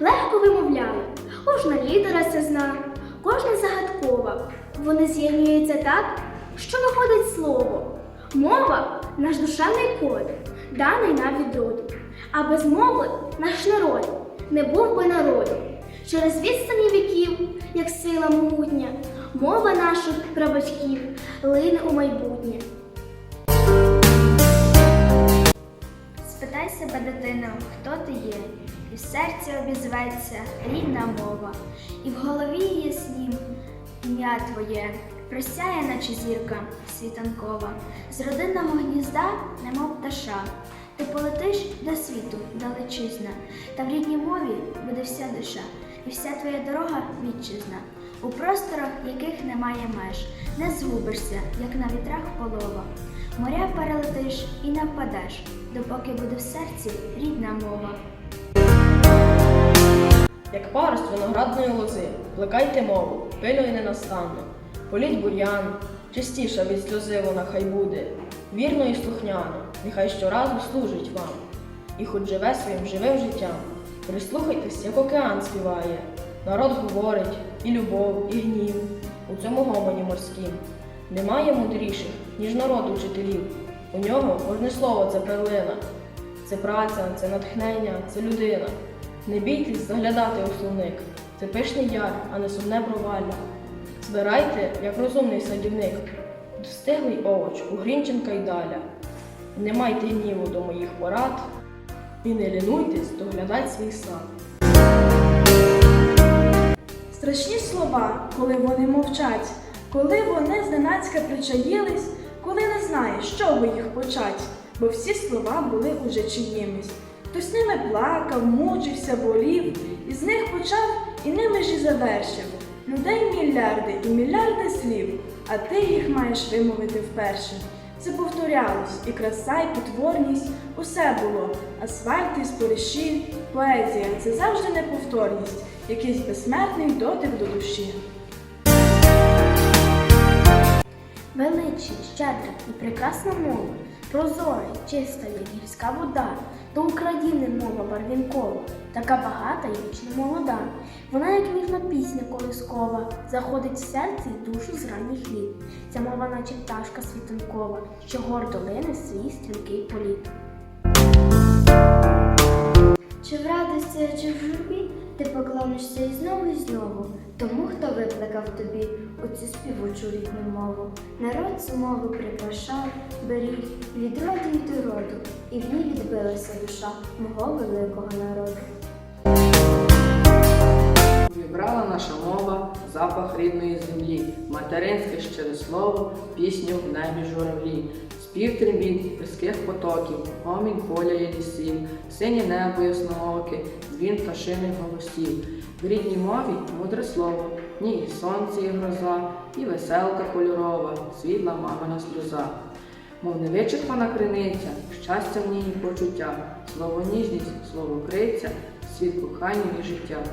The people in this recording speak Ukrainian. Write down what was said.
легко вимовляє, кожна літера це зна, кожна загадкова. Вони з'єднуються так, що виходить слово. Мова наш душевний код, даний нам від роду. А без мови наш народ не був би народом. Через відстані віків, як сила могутня, мова наших прабатьків лине у майбутнє. Дитино, хто ти є, і в серці обізветься рідна мова, і в голові яснім ім'я твоє, просяє, наче зірка світанкова, з родинного гнізда, немов пташа. Ти полетиш до світу, далечизна, та в рідній мові буде вся душа, і вся твоя дорога вітчизна, у просторах, яких немає меж, не згубишся, як на вітрах полова. Моря перелетиш і не впадеш, допоки буде в серці рідна мова. Як парость виноградної лози, плекайте мову, пильно і ненастанно. Політь бур'ян, чистіша від сльози вона хай буде, вірно і слухняно, нехай щоразу служить вам. І хоч живе своїм живим життям, прислухайтесь, як океан співає. Народ говорить і любов, і гнів у цьому гомоні морськім. Немає мудріших, ніж народ учителів. У нього кожне слово це перлина. Це праця, це натхнення, це людина. Не бійтесь заглядати у словник. Це пишний яр, а не сумне провалля. Збирайте, як розумний садівник, достиглий овоч у Грінченка й даля. Не майте гніву до моїх порад і не лінуйтесь доглядать свій сад. Страшні слова, коли вони мовчать, коли вони зненацька причаїлись, коли не знаєш, що би їх почать, бо всі слова були уже чиїмись. Хтось ними плакав, мучився, болів, і з них почав і ними ж і завершив. Людей мільярди і мільярди слів, а ти їх маєш вимовити вперше. Це повторялось, і краса, і потворність усе було. Асфальт і спориші, поезія це завжди неповторність, якийсь безсмертний дотик до душі. Велична, щедра і прекрасна мова, прозора, і чиста, як гірська вода, до України мова барвінкова, така багата і вічно молода. Вона, як ніжна пісня колискова, заходить в серце й душу з ранніх літ. Ця мова, наче пташка світанкова, що гордо лине свій стрімкий політ. Ти поклонишся і знову і знову тому, хто викликав тобі у цю співучу рідну мову. Народ цю мову прикрашав, беріг від роду й до роду, і в ній відбилася душа мого великого народу. Вібрала наша мова, запах рідної землі, материнське щире слово, пісню в небі журавлі, спів трембіт гірських потоків, гомінь поля і лісів, синє небо яснооке, дзвін пташиних голосів. В рідній мові мудре слово, ні і сонце, і гроза, і веселка кольорова, світла мамина сльоза. Мов невичерпана криниця, щастя в ній і почуття, слово ніжність, слово криця, світ кохання і життя.